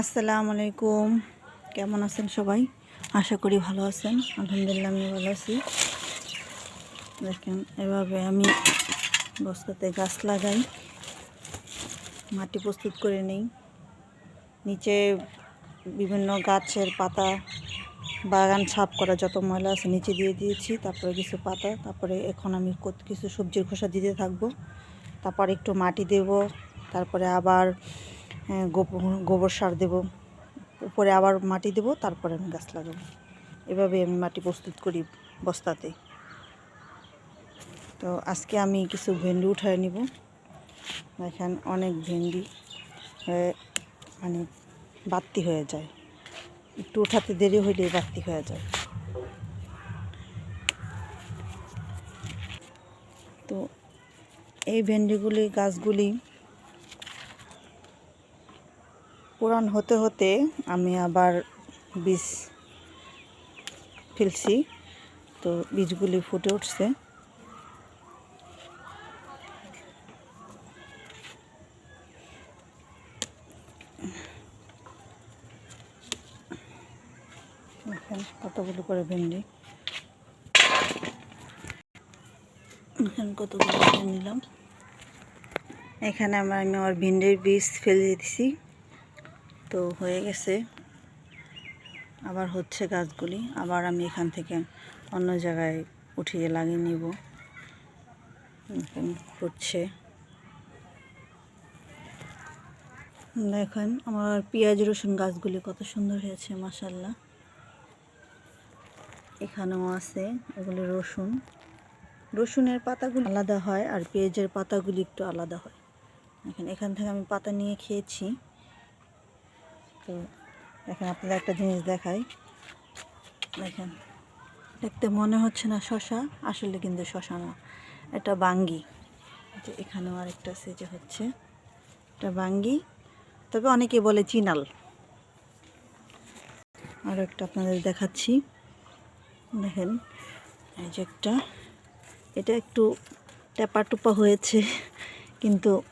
আসসালামু আলাইকুম। কেমন আছেন সবাই? আশা করি ভালো আছেন। আলহামদুলিল্লাহ আমি ভালো আছি। দেখেন, এভাবে আমি বস্তাতে গাছ লাগাই। মাটি প্রস্তুত করে নেই। নিচে বিভিন্ন গাছের পাতা, বাগান ছাপ করা যত ময়লা আছে নিচে দিয়ে দিয়েছি, তারপরে কিছু পাতা, তারপরে এখন আমি কিছু সবজির খোসা দিতে থাকব। তারপর একটু মাটি দেব, তারপরে আবার গোবর গোবর সার দেব। উপরে আবার মাটি দেব, তারপরে আমি গাছ লাগাবো। এভাবে আমি মাটি প্রস্তুত করি বস্তাতে। তো আজকে আমি কিছু ভেন্ডি উঠায় নিব। দেখেন, অনেক ভেন্ডি মানে বাড়তি হয়ে যায়। একটু উঠাতে দেরি হইলে বাড়তি হয়ে যায়। তো এই ভেন্ডিগুলি, গাছগুলি পুরান হতে হতে আমি আবার বীজ ফেলছি। তো বীজগুলি ফুটে উঠছে। কতগুলো করে ভেন্ডি। কতগুলো নিলাম। এখানে আমার আমি আমার ভিন্ডির বীজ ফেলে দিছি। তো হয়ে গেছে। আবার হচ্ছে গাছগুলি আবার আমি এখান থেকে অন্য জায়গায় উঠিয়ে লাগিয়ে নিব। হচ্ছে। দেখেন, আমার পেঁয়াজ রসুন গাছগুলি কত সুন্দর হয়েছে মাসাল্লাহ এখানেও আছে এগুলি রসুন। রসুনের পাতাগুলি আলাদা হয় আর পেঁয়াজের পাতাগুলি একটু আলাদা হয়। এখন এখান থেকে আমি পাতা নিয়ে খেয়েছি। তো দেখেন আপনাদের একটা জিনিস দেখাই। দেখেন, দেখতে মনে হচ্ছে না শশা, আসলে কিন্তু শশা না। এটা বাঙ্গি। যে এখানেও আরেকটা আছে যে হচ্ছে। এটা বাঙ্গি, তবে অনেকে বলে চিনাল। আরও একটা আপনাদের দেখাচ্ছি। দেখেন, এই যে একটা, এটা একটু টেপা টুপা হয়েছে, কিন্তু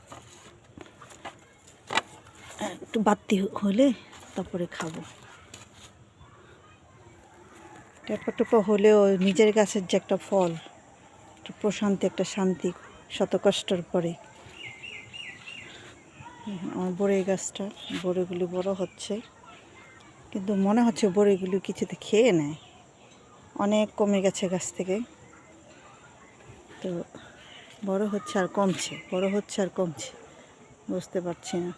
একটু বাড়তি হলে তারপরে খাব। টেপা টুপা হলেও নিজের গাছের যে একটা ফল, একটা প্রশান্তি, একটা শান্তি শত কষ্টর পরে। আমার বড়ই গাছটা, বড়িগুলি বড় হচ্ছে, কিন্তু মনে হচ্ছে বড়িগুলি কিছুতে খেয়ে নেয়। অনেক কমে গেছে গাছ থেকে। তো বড় হচ্ছে আর কমছে, বড় হচ্ছে আর কমছে, বুঝতে পারছি না।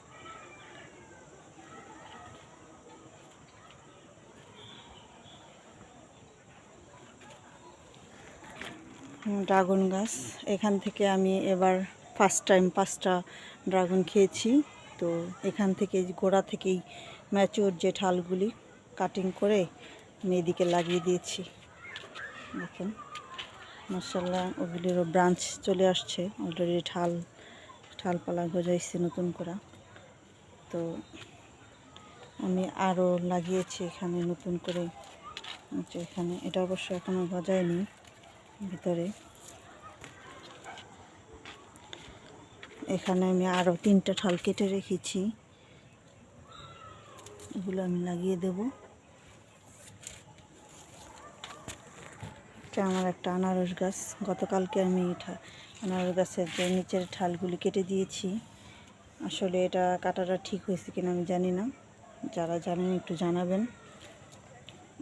ড্রাগন গাছ। এখান থেকে আমি এবার ফার্স্ট টাইম পাঁচটা ড্রাগন খেয়েছি। তো এখান থেকে গোড়া থেকেই ম্যাচিওর যে ঠালগুলি কাটিং করে আমি এদিকে লাগিয়ে দিয়েছি। দেখেন মার্শাল্লাহ ওগুলিরও ব্রাঞ্চ চলে আসছে। অলরেডি ঠাল, ঠালপালা গজাইছে নতুন করা। তো আমি আরও লাগিয়েছি এখানে নতুন করে। আচ্ছা এখানে, এটা অবশ্য এখনও গজায়নি। ভিতরে। এখানে আমি আরও তিনটা ঠাল কেটে রেখেছি। এগুলো আমি লাগিয়ে দেব। এটা আমার একটা আনারস গাছ। গতকালকে আমি আনারস গাছের যে নিচের ঠালগুলি কেটে দিয়েছি। আসলে এটা কাটাটা ঠিক হয়েছে কিনা আমি জানি না। যারা জানেন একটু জানাবেন।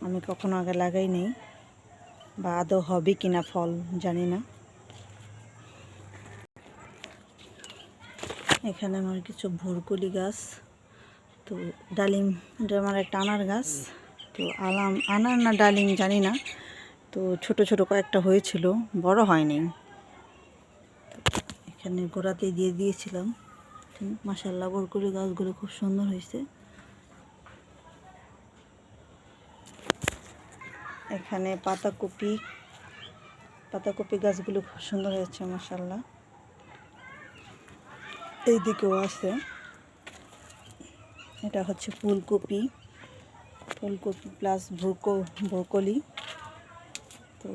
আমি কখনো আগে লাগাই নেই। বা আদৌ হবে কিনা ফল, জানি না। এখানে আমার কিছু ভুরকুলি গাছ, তো ডালিম, এটা আমার একটা আনার গাছ। তো আলাম, আনার না ডালিম জানি না। তো ছোট ছোট কয়েকটা হয়েছিল, বড় হয়নি। এখানে গোড়াতে দিয়ে দিয়েছিলাম। মাসাল্লাহ ভুরকুলি গাছগুলো খুব সুন্দর হয়েছে। এখানে পাতাকপি পাতাকপি গাছগুলো খুব সুন্দর হয়েছে মাসাল্লাহ এই দিকেও আছে। এটা হচ্ছে ফুলকপি ফুলকপি প্লাস ব্রোকো ব্রোকলি তো